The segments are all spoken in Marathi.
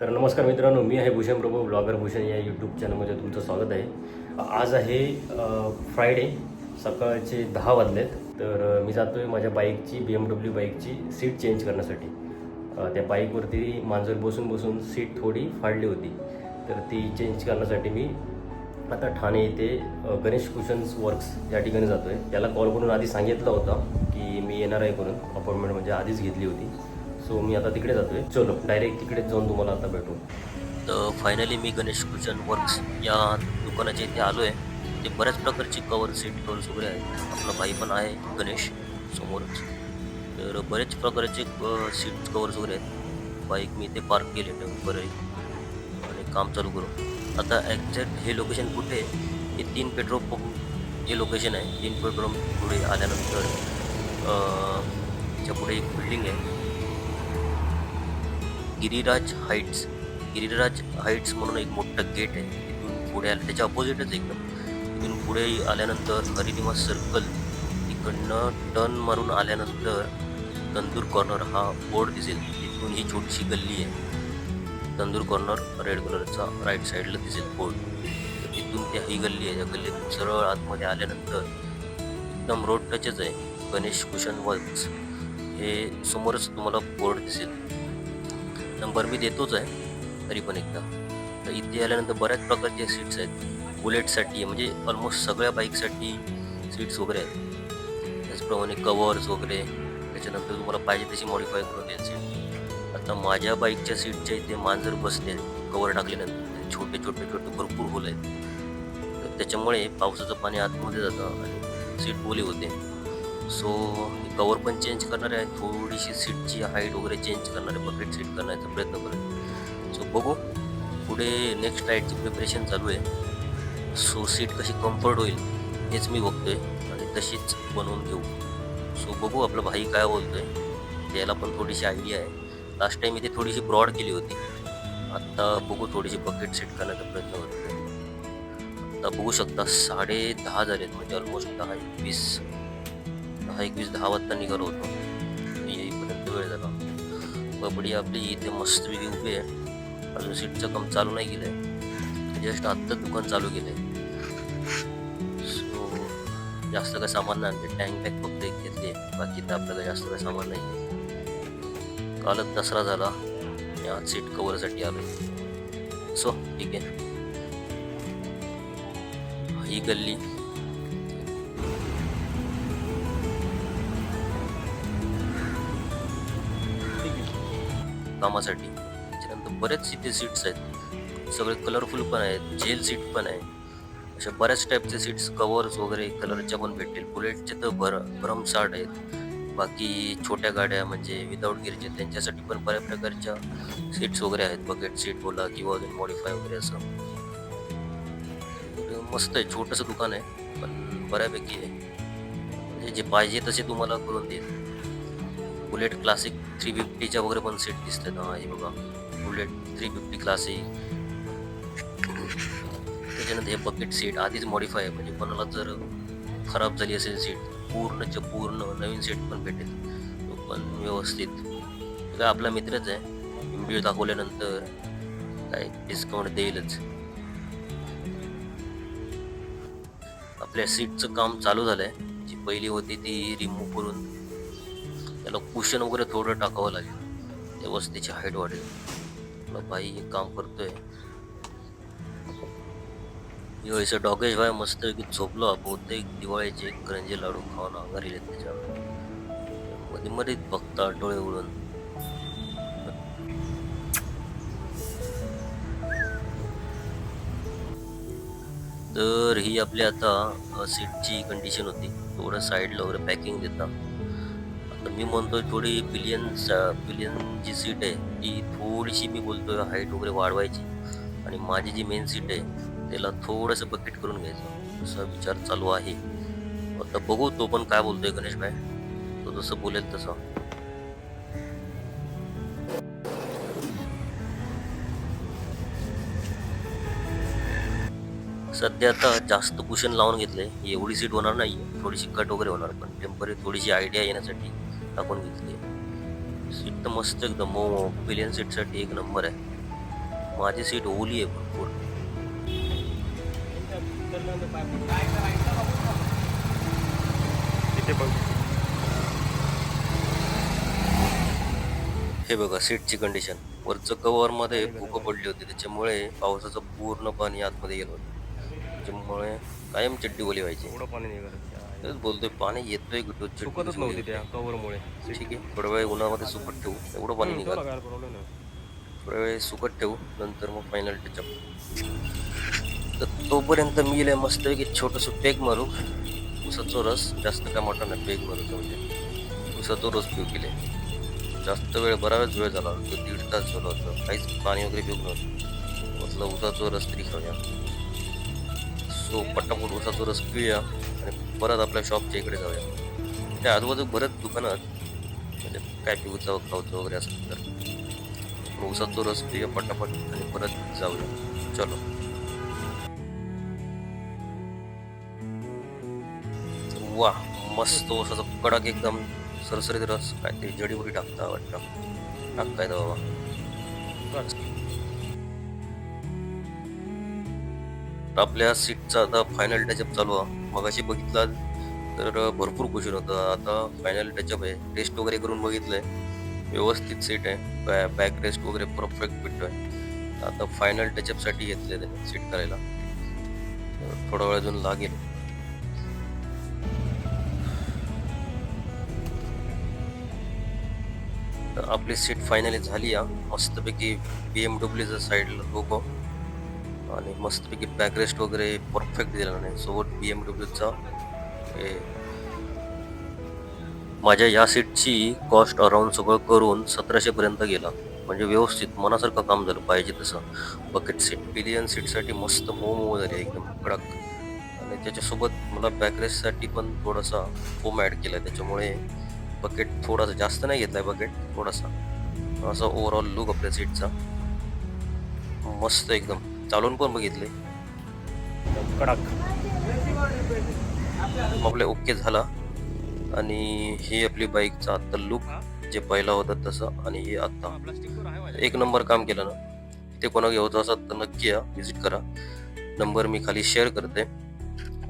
तर नमस्कार मित्रांनो मी आहे भूषण प्रभू ब्लॉगर भूषण या यूट्यूब चॅनलमध्ये तुमचं स्वागत आहे. आज आहे फ्रायडे सकाळचे दहा वाजलेत. तर मी जातो आहे माझ्या बाईकची बी एम डब्ल्यू बाईकची सीट चेंज करण्यासाठी. त्या बाईकवरती मांजर बसून बसून सीट थोडी फाडली होती. तर ती चेंज करण्यासाठी मी आता ठाणे येथे गणेश कुशन्स वर्क्स या ठिकाणी जातो आहे त्याला कॉल करून आधी सांगितलं होतं की मी येणार आहे करून अपॉइंटमेंट म्हणजे आधीच घेतली होती. सो मी आता तिकडे जातोय. चलो डायरेक्ट तिकडेच जाऊन तुम्हाला आता भेटू. तर फायनली मी गणेश पूजन वर्क्स या दुकानाच्या इथे आलो आहे ते बऱ्याच प्रकारचे कवर सीट कवर्स वगैरे आहेत. आपला भाई पण आहे गणेश समोरच. तर बरेच प्रकारचे सीट कवर्स वगैरे आहेत. बाईक मी इथे पार्क केले टेंपररी आणि काम चालू करू. आता ॲक्झॅक्ट हे लोकेशन कुठे आहे? हे तीन पेट्रोल पंप जे लोकेशन आहे तीन पेट्रोल पंप पुढे आल्यानंतर त्याच्या पुढे एक बिल्डिंग आहे. गिरिराज हाईट्स गिरिराज हाईट्स म्हणून एक मोठं गेट आहे. तिथून पुढे आलं त्याच्या अपोजिटच एकदम. इथून पुढे आल्यानंतर हरिनिवास सर्कल इकडनं टर्न मारून आल्यानंतर तंदूर कॉर्नर हा बोर्ड दिसेल. तिथून ही छोटीशी गल्ली आहे. तंदूर कॉर्नर रेड कलरचा राईट साईडला दिसेल बोर्ड तिथून त्या ही गल्ली आहे. त्या गल्लीतून सरळ आतमध्ये आल्यानंतर एकदम रोड टचच आहे. गणेश कुशन वर्क्स हे समोरच तुम्हाला बोर्ड दिसेल. नंबर मी देतोच आहे तरी पण एकदा. तर इथे आल्यानंतर बऱ्याच प्रकारचे सीट्स आहेत. बुलेटसाठी म्हणजे ऑलमोस्ट सगळ्या बाईकसाठी सीट्स वगैरे आहेत. त्याचप्रमाणे कवर्स वगैरे त्याच्यानंतर तुम्हाला पाहिजे तशी मॉडिफाय करून देईल सीट आता माझ्या बाईकच्या सीटच्या इथे मांजर बसले कवर टाकल्यानंतर. छोटे छोटे छोटे भरपूर होल आहेत. तर त्याच्यामुळे पावसाचं पाणी आतमध्ये जातं आणि सीट ओली होते. सो कवर पण चेंज करणार आहे थोडीशी सीटची हाईट वगैरे चेंज करणार आहे बकेट सीट करण्याचा प्रयत्न करेल सो बघू पुढे नेक्स्ट राईडची प्रिपरेशन चालू आहे. सो सीट कशी कम्फर्ट होईल हेच मी बघतोय आणि तशीच बनवून घेऊ. सो बघू आपला भाई काय बोलतोय त्याला पण थोडीशी आयडिया आहे. लास्ट टाईम इथे थोडीशी ब्रॉड केली होती. आत्ता बघू थोडीशी बकेट सेट करण्याचा प्रयत्न करतोय. आता बघू शकता साडे दहा झालेत म्हणजे ऑलमोस्ट दहा वीस. दहा एकवीस दहा वाजता निघालो होतो. येईपर्यंत वेळ झाला. बबडी आपली इथे मस्तपैकी उभी आहे. अजून सीटचं काम चालू नाही केलं आहे जस्ट आत्ताच दुकान चालू केलं आहे सो जास्त काय सामान नाही आणते टँक बॅग फक्त एक घेतली आहे. बाकी तर आपल्याला जास्त काय सामान नाही आहे. कालच दसरा झाला. आज सीट कवरसाठी आलो सो ठीक आहे. ही गल्ली. कामासाठी. त्याच्यानंतर बरेच इथे सीट्स आहेत. सगळे कलरफुल पण आहेत जेल सीट पण आहे. अशा बऱ्याच टाईपचे सीट्स कवर्स वगैरे कलरच्या पण भेटतील. बुलेटचे तर भर भरमसाठ आहेत. बाकी छोट्या गाड्या म्हणजे विदाऊट गिअरचे त्यांच्यासाठी पण बऱ्या प्रकारच्या सीट्स वगैरे आहेत. बकेट सीट बोला किंवा अजून मॉडिफाय वगैरे असं. मस्त आहे छोटंसं दुकान आहे पण बऱ्यापैकी आहे. म्हणजे जे पाहिजे तसे तुम्हाला करून देईल. बुलेट क्लासिक थ्री फिफ्टीच्या वगैरे पण सीट दिसतात हा हे बघा. बुलेट थ्री फिफ्टी क्लासिक त्याच्यानंतर हे बकेट सीट आधीच मॉडिफाय आहे म्हणजे कोणाला जर खराब झाली असेल सीट पूर्णच्या पूर्ण नवीन सीट पण भेटेल. तो पण व्यवस्थित. काय आपला मित्रच आहे. व्हिडिओ दाखवल्यानंतर काय डिस्काउंट देईलच. आपल्या सीटचं काम चालू झालं आहे जी पहिली होती ती रिमूव्ह करून त्याला कुशन वगैरे थोडं टाकावं लागेल. तेव्हाच त्याची हाईट वाढेल. आपला भाई हे काम करतोय. दिवाळीचं डॉगेज भाई मस्त की झोपलो. बहुतेक दिवाळीचे करंजी लाडू खाऊन अंगारी येत त्याच्या मध्ये मध्ये बघता डोळे उडून. तर ही आपली आता सीटची कंडिशन होती. थोडं साईडला वगैरे पॅकिंग देता. मी म्हणतोय थोडी पिलियन पिलियन जी सीट आहे ती थोडीशी मी बोलतोय हाईट वगैरे वाढवायची. आणि माझी जी मेन सीट आहे त्याला थोडंसं बकेट करून घ्यायचं. असा विचार चालू आहे. आता बघू तो पण काय बोलतोय गणेश भाई. तो जसं बोलेल तसं. सध्या आता जास्त कुशन लावून घेतलंय. एवढी सीट होणार नाही थोडीशी कट वगैरे होणार पण टेंपररी थोडीशी आयडिया येण्यासाठी. टाकून घेतली सीट तर मस्त एकदम. मो पिलियन सीटसाठी एक नंबर आहे. माझी सीट ओली आहे भरपूर. हे बघा सीटची कंडिशन वरचं कव्हरमध्ये भूक पडली होती. त्याच्यामुळे पावसाचं पूर्ण पाणी आतमध्ये गेलं होतं. त्याच्यामुळे कायम चड्डी ओली व्हायची. एवढं पाणी निघालं. तेच बोलतोय पाणी येतोय कुठं? सुकतच नव्हती त्या कव्हरमुळे. ठीक आहे थोडा वेळ उन्हामध्ये सुकट ठेवू. एवढं पाणी निघालं. काय प्रॉब्लेम नाही. थोडा वेळ सुकट ठेवू नंतर मग फायनल टचअप तर तोपर्यंत मी लय मस्तपैकी छोटंसं पेग मारू. उसाचा रस जास्त काय मोठा नाही पेग मारूचं म्हणजे. उसाचा रस पिऊ केले जास्त वेळ बराच वेळ झाला तो दीड तास झालं होतं. काहीच पाणी वगैरे पिऊ नव्हतं. म्हटलं उसाचा रस तरी खाऊया. सो पटापट उसाचा रस पिऊया. आणि परत आपल्या शॉपच्या इकडे जाऊया. त्या आजूबाजू बरेच दुकानात म्हणजे काय पिऊचा खाऊचं वगैरे असं तर उसाचा रस पिऊया पटापट आणि परत जाऊया. चलो. वा मस्त उसाचा कडक एकदम सरसरीत रस काय ते टाकता वाटतं. टाक बाबा. आपल्या सीटचा आता फायनल टचअप चालू आहे. मगाशी बघितला तर भरपूर क्वेश्चन होतं. आता फायनल टचअप आहे. टेस्ट वगैरे करून बघितलंय. व्यवस्थित सीट आहे. बॅ बॅक रेस्ट वगैरे परफेक्ट आहे. आता फायनल टचअपसाठी घेतले त्याने सीट करायला. थोडा वेळ अजून लागेल. तर आपली सीट फायनली झाली आहे. मस्तपैकी बी एम डब्ल्यूच्या साईडला लोक. आणि मस्तपैकी बॅकरेस्ट वगैरे परफेक्ट दिलेला नाही सोबत बी एम डब्ल्यूचा हे माझ्या या सीटची कॉस्ट अराऊंड सगळं करून सतराशेपर्यंत गेला. म्हणजे व्यवस्थित मनासारखं काम झालं पाहिजे तसं. बकेट सीट पिलियन सीटसाठी मस्त मऊ मऊ झाली एकदम कडक. आणि त्याच्यासोबत मला बॅकरेससाठी पण थोडासा फोम ॲड केला. त्याच्यामुळे बकेट थोडासा जास्त नाही घेतलाय बकेट थोडासा. असा ओव्हरऑल लुक आपल्या सीटचा मस्त एकदम. चालून पण बघितले. कडक. आपले ओके झाला. आणि ही आपली बाईकचा आत्ता लुक जे पहिला होता तसं आणि हे आत्ता. एक नंबर काम केलं ना. ते कोणा घ्यायचं असेल तर नक्की या व्हिजिट करा. नंबर मी खाली शेअर करते.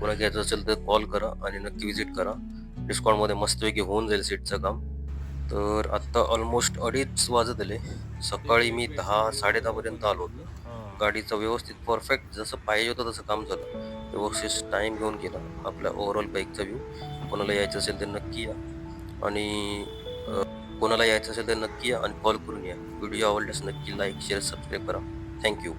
कोणा घ्यायचं असेल तर कॉल करा आणि नक्की व्हिजिट करा. डिस्काउंटमध्ये मस्तपैकी होऊन जाईल सीटचं काम. तर आत्ता ऑलमोस्ट अडीच वाजत आले. सकाळी मी दहा साडे दहापर्यंत आलो होतो. गाडीचं व्यवस्थित परफेक्ट जसं पाहिजे होतं तसं काम झालं. व्यवस्थित टाईम घेऊन केला आपल्या ओव्हरऑल बाईकचा व्ह्यू कोणाला यायचं असेल तर नक्की या. आणि कोणाला यायचं असेल तर नक्की या आणि कॉल करून या. व्हिडिओ आवडल्यास नक्की लाईक शेअर सबस्क्राईब करा. Thank you